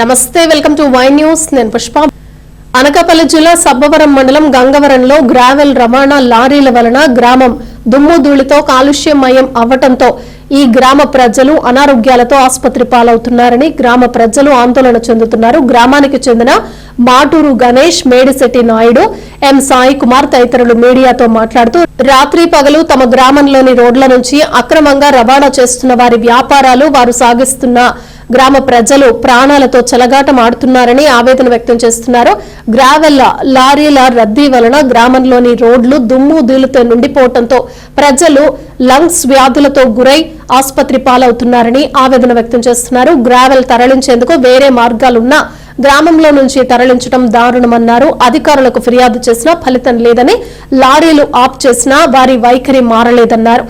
నమస్తే welcome to Y news. నేను పుష్ప. అనకాపల్లి జిల్లా సబ్బవరం మండలం గంగవరంలో గ్రావెల్ రవాణా లారీల వలన గ్రామం దుమ్ము ధూళితో కాలుష్యమయం అవ్వటంతో ఈ గ్రామ ప్రజలు అనారోగ్యాలతో ఆసుపత్రి పాలవుతున్నారని గ్రామ ప్రజలు ఆందోళన చెందుతున్నారు. గ్రామానికి చెందిన మాటూరు గణేష్ మేడిశెట్టి నాయుడు ఎం సాయి కుమార్ తదితరులు మీడియాతో మాట్లాడుతూ రాత్రి పగలు తమ గ్రామంలోని రోడ్ల నుంచి అక్రమంగా రవాణా చేస్తున్న వారి వ్యాపారాలు వారు సాగిస్తున్న గ్రామ ప్రజలు ప్రాణాలతో చెలగాటం ఆడుతున్నారని ఆవేదన వ్యక్తం చేస్తున్నారు. గ్రావెల్ లారీల రద్దీ వలన గ్రామంలోని రోడ్లు దుమ్ము ధూళితో నిండిపోవడంతో ప్రజలు లంగ్స్ వ్యాధులతో గురై ఆసుపత్రి పాలవుతున్నారని ఆవేదన వ్యక్తం చేస్తున్నారు. గ్రావెల్ తరలించేందుకు వేరే మార్గాలున్నా గ్రామంలో నుంచి తరలించడం దారుణమన్నారు. అధికారులకు ఫిర్యాదు చేసినా ఫలితం లేదని లారీలు ఆఫ్ చేసినా వారి వైఖరి మారలేదన్నారు.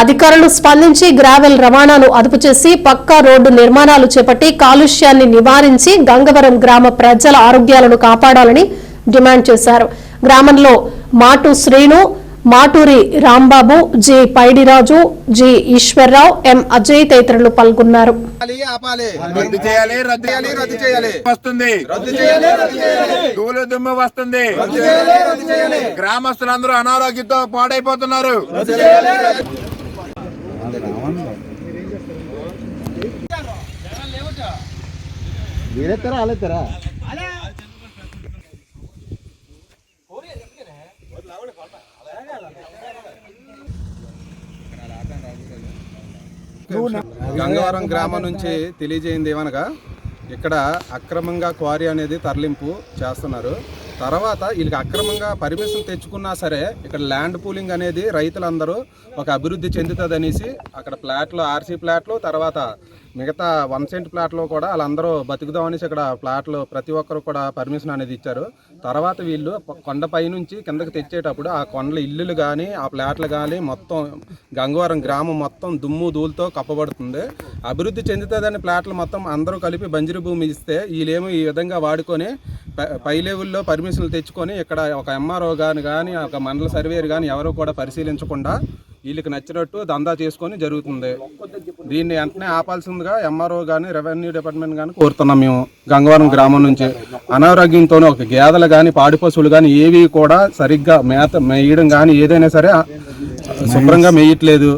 అధికారులు స్పందించి గ్రావెల్ రవాణాను అదుపు చేసి పక్కా రోడ్డు నిర్మాణాలు చేపట్టి కాలుష్యాన్ని నివారించి గంగవరం గ్రామ ప్రజల ఆరోగ్యాలను కాపాడాలని డిమాండ్ చేశారు. గ్రామంలో Matu Srinu Maturi Rambabu G Paidiraju G Eswarrao M Ajay తదితరులు పాల్గొన్నారు. ఆపాలి, ఆపాలి రద్దు చేయాలి రద్దు చేయాలి, రద్దు చేయాలి. వస్తుంది. రద్దు చేయాలి రద్దు చేయాలి. ధూళి దుమ్ము వస్తుంది. రద్దు చేయాలి రద్దు చేయాలి. గ్రామస్తులందరూ అనారోగ్యంతో పాడైపోతున్నారు రద్దు చేయాలి రద్దు మీరెత్తారా వాళ్ళెత్తారా గంగవరం గ్రామం నుంచి తెలియజేయింది ఏమనగా ఇక్కడ అక్రమంగా క్వారీ అనేది తరలింపు చేస్తున్నారు. తర్వాత వీళ్ళకి అక్రమంగా పర్మిషన్ తెచ్చుకున్నా సరే ఇక్కడ ల్యాండ్ పూలింగ్ అనేది రైతులందరూ ఒక అభివృద్ధి చెందుతుంది అనేసి అక్కడ ప్లాట్లు ఆర్సీ ప్లాట్లు తర్వాత మిగతా వన్ సెంట్ ప్లాట్లో కూడా వాళ్ళందరూ బతుకుదాం అనేసి ఇక్కడ ప్లాట్లు ప్రతి ఒక్కరు కూడా పర్మిషన్ అనేది ఇచ్చారు. తర్వాత వీళ్ళు కొండపై నుంచి కిందకి తెచ్చేటప్పుడు ఆ కొండల ఇల్లులు కానీ ఆ ప్లాట్లు కానీ మొత్తం గంగవరం గ్రామం మొత్తం దుమ్ము ధూళితో కప్పబడుతుంది. అభివృద్ధి చెందుతుందని ప్లాట్లు మొత్తం అందరూ కలిపి బంజరు భూమి ఇస్తే వీళ్ళేమో ఈ విధంగా వాడుకొని పై లెవెల్లో పర్మిషన్లు తెచ్చుకొని ఇక్కడ ఒక ఎంఆర్ఓ కానీ కానీ ఒక మండల సర్వేర్ కానీ ఎవరు కూడా పరిశీలించకుండా వీళ్ళకి నచ్చినట్టు దందా చేసుకొని జరుగుతుంది. దీన్ని వెంటనే ఆపాల్సిందిగా ఎంఆర్ఓ కానీ రెవెన్యూ డిపార్ట్మెంట్ కానీ కోరుతున్నాం మేము. గంగవరం గ్రామం నుంచి. అనారోగ్యంతో ఒక గేదెలు కానీ పాడి పశువులు కానీ ఏవి కూడా సరిగ్గా మేత మేయడం కానీ ఏదైనా సరే శుభ్రంగా మేయట్లేదు.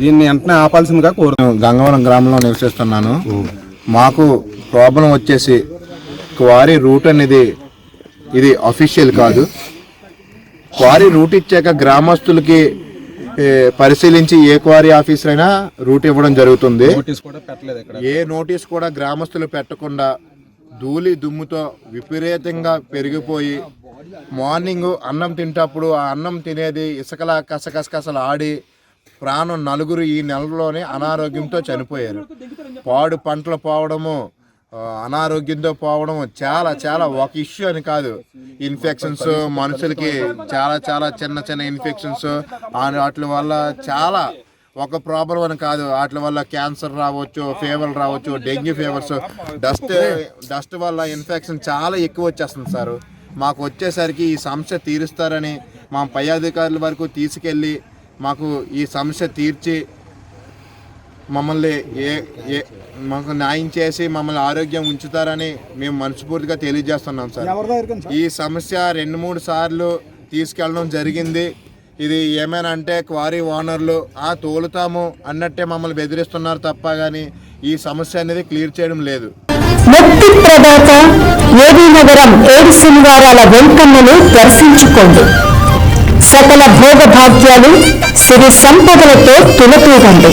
దీన్ని వెంటనే ఆపాల్సిందిగా కోరుతున్నాం. గంగవరం గ్రామంలో నివసిస్తున్నాను. మాకు ప్రాబ్లం వచ్చేసి క్వారీ రూట్ అనేది ఇది అఫీషియల్ కాదు. క్వారీ రూట్ ఇచ్చాక గ్రామస్తులకి పరిశీలించి ఏ క్వారీ ఆఫీసర్ అయినా రూట్ ఇవ్వడం జరుగుతుంది. ఏ నోటీస్ కూడా గ్రామస్తులు పెట్టకుండా ధూళి దుమ్ముతో విపరీతంగా పెరిగిపోయి మార్నింగ్ అన్నం తింటప్పుడు ఆ అన్నం తినేది ఇసుకలా కసకసకసలు ఆడి ప్రాణం నలుగురు ఈ నెలలోనే అనారోగ్యంతో చనిపోయారు. పాడు పంటలు పోవడము అనారోగ్యంతో పోవడం చాలా చాలా ఒక ఇష్యూ అని కాదు. ఇన్ఫెక్షన్స్ మనుషులకి చాలా చాలా చిన్న చిన్న ఇన్ఫెక్షన్స్ వాటి వల్ల చాలా ఒక ప్రాబ్లం అని కాదు. వాటి వల్ల క్యాన్సర్ రావచ్చు ఫీవర్ రావచ్చు డెంగ్యూ ఫీవర్స్ డస్ట్ డస్ట్ వల్ల ఇన్ఫెక్షన్ చాలా ఎక్కువ వచ్చేస్తుంది సార్. మాకు వచ్చేసరికి ఈ సమస్య తీరుస్తారని మా పై అధికారుల వరకు తీసుకెళ్ళి మాకు ఈ సమస్య తీర్చి మమ్మల్ని ఏ ఏ మాకు న్యాయం చేసి మమ్మల్ని ఆరోగ్యం ఉంచుతారని మేము మనస్ఫూర్తిగా తెలియజేస్తున్నాం సార్. ఈ సమస్య రెండు మూడు సార్లు తీసుకెళ్ళడం జరిగింది. ఇది ఏమైనా అంటే క్వారీ ఓనర్లు ఆ తోలుతాము అన్నట్టే మమ్మల్ని బెదిరిస్తున్నారు తప్ప కానీ ఈ సమస్య అనేది క్లియర్ చేయడం లేదు. ముక్తి ప్రదాత ఏబీ నగరం ఏడు శనివారాల వెంకన్నను దర్శించుకోండి. సకల భోగభాగ్యాలు సిరి సంపదలతో తులతూగండి.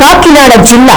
కాకినాడ జిల్లా